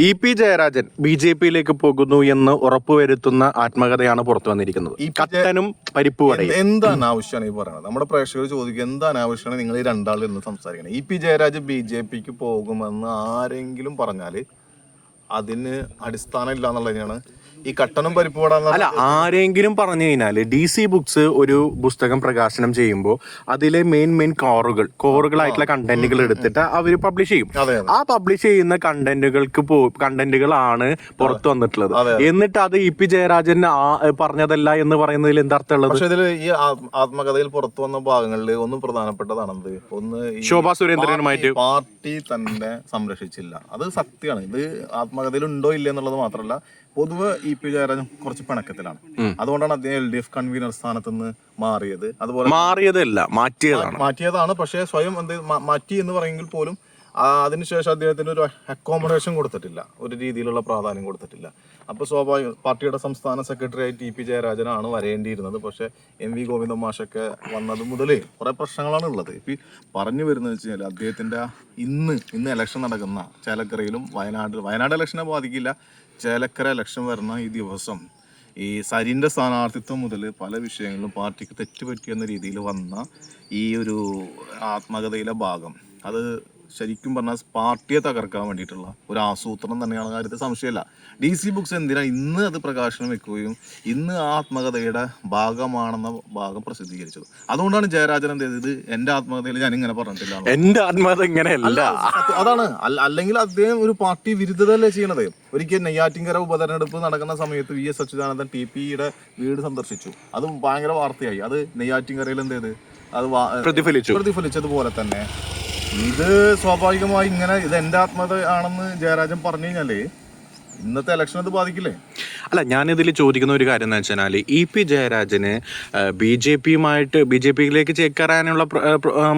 E P Jayarajan B J പിയിലേക്ക് പോകുന്നു എന്ന് ഉറപ്പുവരുത്തുന്ന ആത്മകഥയാണ് പുറത്തു വന്നിരിക്കുന്നത്. ഈ കത്തനും പരിപ്പ് വടയും എന്താണ് ആവശ്യമാണ് അനാവശ്യമാണ് ഈ പറയുന്നത് നമ്മുടെ പ്രേക്ഷകർ ചോദിക്കുക എന്താണ് അനാവശ്യമാണ് നിങ്ങൾ ഈ രണ്ടാളിൽ നിന്ന് സംസാരിക്കുന്നത് E P Jayarajan B J പിക്ക് പോകുമെന്ന് ആരെങ്കിലും പറഞ്ഞാൽ അതിന് അടിസ്ഥാനം ഇല്ല എന്നുള്ളതാണ് ഈ കട്ടനും പരിപ്പ് അല്ല ആരെങ്കിലും പറഞ്ഞു കഴിഞ്ഞാൽ ഡി സി ബുക്സ് ഒരു പുസ്തകം പ്രകാശനം ചെയ്യുമ്പോൾ അതിലെ മെയിൻ മെയിൻ കോറുകൾ കോറുകളായിട്ടുള്ള കണ്ടന്റുകൾ എടുത്തിട്ട് അവർ പബ്ലിഷ് ചെയ്യും. ആ പബ്ലിഷ് ചെയ്യുന്ന കണ്ടന്റുകൾക്ക് പോ കണ്ടന്റുകളാണ് പുറത്തു വന്നിട്ടുള്ളത്. എന്നിട്ട് അത് ഇ പി ജയരാജൻ പറഞ്ഞതല്ല എന്ന് പറയുന്നതിൽ എന്താ അർത്ഥമുള്ളത്? പക്ഷെ ഇതിൽ ഈ ആത്മ- ആത്മകഥയിൽ പുറത്തു വന്ന ഭാഗങ്ങളിൽ ഒന്നും പ്രധാനപ്പെട്ടതാണെന്ത് ഒന്ന് ശോഭാ സുരേന്ദ്രനുമായിട്ട് പാർട്ടി- പാർട്ടി തന്നെ സംരക്ഷിച്ചില്ല. അത് സത്യമാണ്. ഇത് ആത്മകഥയിൽ ഉണ്ടോ ഇല്ല എന്നുള്ളത് മാത്രമല്ല പൊതുവെ ഇ പി ജയരാജൻ കുറച്ച് പിണക്കത്തിലാണ്. അതുകൊണ്ടാണ് അദ്ദേഹം എൽ ഡി എഫ് കൺവീനർ സ്ഥാനത്ത് നിന്ന് മാറിയത്. അതുപോലെ മാറിയതല്ല മാറ്റിയതാണ്. മാറ്റിയതാണ് പക്ഷേ സ്വയം എന്ത് മാറ്റി എന്ന് പറയുമെങ്കിൽ പോലും അതിനുശേഷം അദ്ദേഹത്തിന് ഒരു അക്കോമഡേഷൻ കൊടുത്തിട്ടില്ല. ഒരു രീതിയിലുള്ള പ്രാധാന്യം കൊടുത്തിട്ടില്ല. അപ്പോൾ സ്വാഭാവിക പാർട്ടിയുടെ സംസ്ഥാന സെക്രട്ടറി ആയി ഇ പി ജയരാജനാണ് വരേണ്ടിയിരുന്നത്. പക്ഷേ എം വി ഗോവിന്ദ മാഷൊക്കെ വന്നത് മുതലേ കുറേ പ്രശ്നങ്ങളാണ് ഉള്ളത്. ഇപ്പം പറഞ്ഞു വരുന്നത് വെച്ച് കഴിഞ്ഞാൽ അദ്ദേഹത്തിന്റെ ഇന്ന് ഇന്ന് ഇലക്ഷൻ നടക്കുന്ന ചേലക്കരയിലും വയനാട് വയനാട് ഇലക്ഷനെ ബാധിക്കില്ല. ചേലക്കര ഇലക്ഷൻ വരുന്ന ഈ ദിവസം ഈ സരിന്റെ സ്ഥാനാർത്ഥിത്വം മുതൽ പല വിഷയങ്ങളിലും പാർട്ടിക്ക് തെറ്റുപറ്റിയെന്ന രീതിയിൽ വന്ന ഈ ഒരു ആത്മകഥയിലെ ഭാഗം. അത് ശരിക്കും പറഞ്ഞാൽ പാർട്ടിയെ തകർക്കാൻ വേണ്ടിയിട്ടുള്ള ഒരു ആസൂത്രണം തന്നെയാണ് കാര്യത്തിൽ സംശയമില്ല. ഡി സി ബുക്സ് എന്തിനാ ഇന്ന് അത് പ്രകാശനം വെക്കുകയും ഇന്ന് ആത്മകഥയുടെ ഭാഗമാണെന്ന ഭാഗം പ്രസിദ്ധീകരിച്ചത്? അതുകൊണ്ടാണ് ജയരാജൻ എന്ത് ചെയ്തത്? എന്റെ ആത്മകഥയിൽ ഞാൻ ഇങ്ങനെ പറഞ്ഞിട്ടില്ല. എന്റെ എന്റെ ആത്മകഥ ഇങ്ങനെയല്ല. അതാണ്. അല്ലെങ്കിൽ അദ്ദേഹം ഒരു പാർട്ടി വിരുദ്ധതല്ലേ ചെയ്യണത്? ഒരിക്കൽ നെയ്യാറ്റിങ്കര ഉപതെരഞ്ഞെടുപ്പ് നടക്കുന്ന സമയത്ത് വി എസ് അച്യുതാനന്ദൻ ടി പിയുടെ വീട് സന്ദർശിച്ചു. അത് ഭയങ്കര വാർത്തയായി. അത് നെയ്യാറ്റിങ്കരയിൽ എന്ത് ചെയ്ത്? അത് പ്രതിഫലിച്ചു. പ്രതിഫലിച്ചതുപോലെ തന്നെ. ഇത് സ്വാഭാവികമായി ഇങ്ങനെ ഇത് എന്റെ ആത്മഹത്യ ആണെന്ന് ജയരാജൻ പറഞ്ഞു കഴിഞ്ഞാൽ ഇന്നത്തെ ഇലക്ഷൻ അത് ബാധിക്കില്ലേ? അല്ല ഞാനിതിൽ ചോദിക്കുന്ന ഒരു കാര്യം എന്ന് വെച്ചാൽ ഇ പി ജയരാജന് ബി ജെ പിയുമായിട്ട് ബി ജെ പിയിലേക്ക് ചേക്കേറാനുള്ള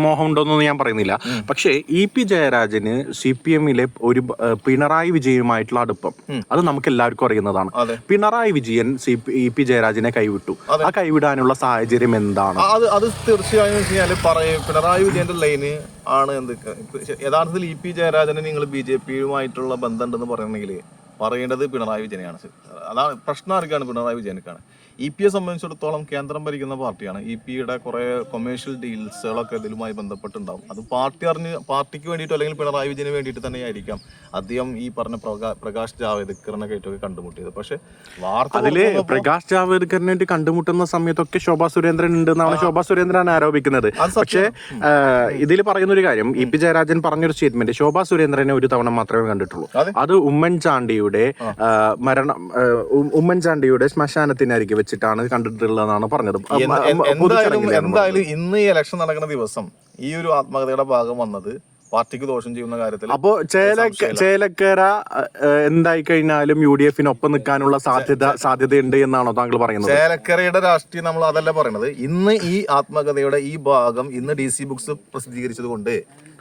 മോഹം ഉണ്ടോന്നൊന്നും ഞാൻ പറയുന്നില്ല. പക്ഷേ ഇ പി ജയരാജന് സി പി എമ്മിലെ ഒരു പിണറായി വിജയനുമായിട്ടുള്ള അടുപ്പം അത് നമുക്ക് എല്ലാവർക്കും അറിയുന്നതാണ് Pinarayi Vijayan C P E P ജയരാജനെ കൈവിട്ടു. ആ കൈവിടാനുള്ള സാഹചര്യം എന്താണ്? അത് അത് തീർച്ചയായും പിണറായി വിജയന്റെ ലൈന് ആണ് എന്ത് യഥാർത്ഥത്തിൽ ഇ പി ജയരാജന് നിങ്ങൾ ബി ജെ പിയുമായിട്ടുള്ള ബന്ധമുണ്ടെന്ന് പറയണമെങ്കിൽ പറയേണ്ടത് പിണറായി വിജയനെയാണ്. അതാണ് പ്രശ്നം ആർക്കാണ് പിണറായി വിജയനക്കാണ്? ഇ പിയെ സംബന്ധിച്ചിടത്തോളം കേന്ദ്രം ഭരിക്കുന്ന പാർട്ടിയാണ്. ഇ പിയുടെ കുറേ കൊമേഴ്ഷ്യൽ ഡീൽസുകളൊക്കെ ഇതിലുമായി ബന്ധപ്പെട്ടുണ്ടാവും. അത് പാർട്ടി അറിഞ്ഞ് പാർട്ടിക്ക് വേണ്ടിയിട്ടോ അല്ലെങ്കിൽ പിണറായി വിജയന് വേണ്ടിയിട്ട് തന്നെയായിരിക്കാം അദ്ദേഹം ഈ പറഞ്ഞ പ്രകാ- പ്രകാശ് ജാവേദ്കറിനെ കയറ്റൊക്കെ കണ്ടുമുട്ടിയത്. പക്ഷേ വാർത്ത അതിൽ പ്രകാശ് ജാവേദ്കറിനായിട്ട് കണ്ടുമുട്ടുന്ന സമയത്തൊക്കെ ശോഭാ സുരേന്ദ്രൻ ഉണ്ടെന്നാണ് ശോഭാ സുരേന്ദ്രൻ ആരോപിക്കുന്നത്. പക്ഷേ ഇതിൽ പറയുന്ന ഒരു കാര്യം ഇ പി ജയരാജൻ പറഞ്ഞൊരു സ്റ്റേറ്റ്മെന്റ് ശോഭാ സുരേന്ദ്രനെ ഒരു തവണ മാത്രമേ കണ്ടിട്ടുള്ളൂ. അത്. ഉമ്മൻചാണ്ടിയുടെ മരണം ഉമ്മൻചാണ്ടിയുടെ ശ്മശാനത്തിനരികെ വെച്ചിട്ടാണ് കണ്ടിട്ടുള്ളതെന്നാണ് പറഞ്ഞത്. എന്തായാലും എന്തായാലും ഇന്ന് ഈ ഇലക്ഷൻ നടക്കുന്ന ദിവസം ഈ ഒരു ആത്മകഥയുടെ ഭാഗം വന്നത് പാർട്ടിക്ക് ദോഷം ചെയ്യുന്ന കാര്യത്തിൽ അപ്പോ ചേലക്ക ചേലക്കര എന്തായി കഴിഞ്ഞാലും യു ഡി എഫിനൊപ്പം നിൽക്കാനുള്ള സാധ്യത സാധ്യതയുണ്ട് എന്നാണോ താങ്കൾ പറയുന്നത്? ചേലക്കരയുടെ രാഷ്ട്രീയം നമ്മൾ അതല്ല പറയുന്നത്. ഇന്ന് ഈ ആത്മകഥയുടെ ഈ ഭാഗം ഇന്ന് ഡി സി ബുക്സ് പ്രസിദ്ധീകരിച്ചതുകൊണ്ട്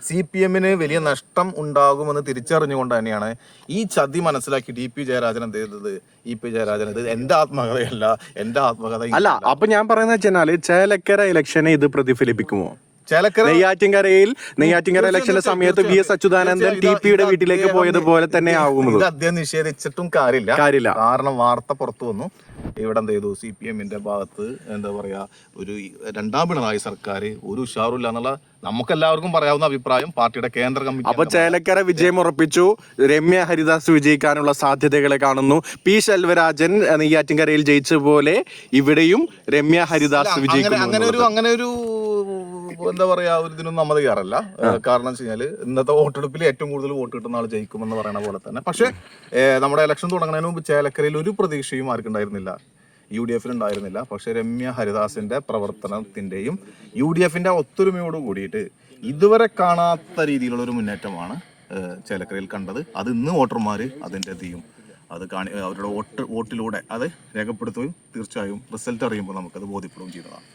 സി പി എമ്മിന് വലിയ നഷ്ടം ഉണ്ടാകുമെന്ന് തിരിച്ചറിഞ്ഞുകൊണ്ട് തന്നെയാണ് ഈ ചതി മനസ്സിലാക്കി ഡി പി ജയരാജൻ എന്ത് ചെയ്തത്? ഇ പി ജയരാജൻ ഇത് എന്റെ ആത്മകഥയല്ല എന്റെ ആത്മകഥ അല്ല അപ്പൊ ഞാൻ പറയുന്നത് വെച്ചാൽ ചേലക്കര ഇലക്ഷനെ ഇത് പ്രതിഫലിപ്പിക്കുമോ? നെയ്യാറ്റിൻകരയിൽ നെയ്യാറ്റിൻകര ഇലക്ഷന്റെ സമയത്ത് വി എസ് അച്യുതാനന്ദൻ ടി പിയുടെ വീട്ടിലേക്ക് പോയതുപോലെ തന്നെ ആകുന്നത്. അദ്ദേഹം നിഷേധിച്ചിട്ടും കാര്യമില്ല. കാര്യമില്ല. കാരണം വാർത്ത പുറത്തു വന്നു. ഇവിടെ എന്ത് ചെയ്തു? സി പി എമ്മിന്റെ ഭാഗത്ത് എന്താ പറയാ ഒരു രണ്ടാം പിണറായി സർക്കാർ ഒരു ഉഷാറില്ല എന്നുള്ള നമുക്കെല്ലാവർക്കും പറയാവുന്ന അഭിപ്രായം പാർട്ടിയുടെ കേന്ദ്ര കമ്മിറ്റി അപ്പൊ ചേലക്കര വിജയം ഉറപ്പിച്ചു. രമ്യ ഹരിദാസ് വിജയിക്കാനുള്ള സാധ്യതകളെ കാണുന്നു. പി ശെൽവരാജൻ നെയ്യാറ്റിൻകരയിൽ ജയിച്ച പോലെ ഇവിടെയും രമ്യ ഹരിദാസ് വിജയിക്കുന്നു അങ്ങനെ ഒരു അങ്ങനെ ഒരു എന്താ പറയാ ഒരു ഇതിനൊന്നും നമ്മൾ തയ്യാറല്ല കാരണം വെച്ച് കഴിഞ്ഞാൽ ഇന്നത്തെ വോട്ടെടുപ്പിൽ ഏറ്റവും കൂടുതൽ വോട്ട് കിട്ടുന്ന ആൾ ജയിക്കുമെന്ന് പറയുന്ന പോലെ തന്നെ. പക്ഷേ നമ്മുടെ ഇലക്ഷൻ തുടങ്ങുന്നതിന് മുമ്പ് ചേലക്കരയിൽ ഒരു പ്രതീക്ഷയും ആർക്കുണ്ടായിരുന്നില്ല യു ഡി എഫിന് ഉണ്ടായിരുന്നില്ല. പക്ഷേ രമ്യ ഹരിദാസിന്റെ പ്രവർത്തനത്തിന്റെയും യു ഡി എഫിന്റെ ഒത്തൊരുമയോട് കൂടിയിട്ട് ഇതുവരെ കാണാത്ത രീതിയിലുള്ള ഒരു മുന്നേറ്റമാണ് ചേലക്കരയിൽ കണ്ടത്. അത് ഇന്ന് വോട്ടർമാർ അതിന്റെ ചെയ്യും. അത് കാണി അവരുടെ വോട്ട് വോട്ടിലൂടെ അത് രേഖപ്പെടുത്തുകയും തീർച്ചയായും റിസൾട്ട് അറിയുമ്പോൾ നമുക്കത് ബോധ്യപ്പെടുകയും ചെയ്യുന്നതാണ്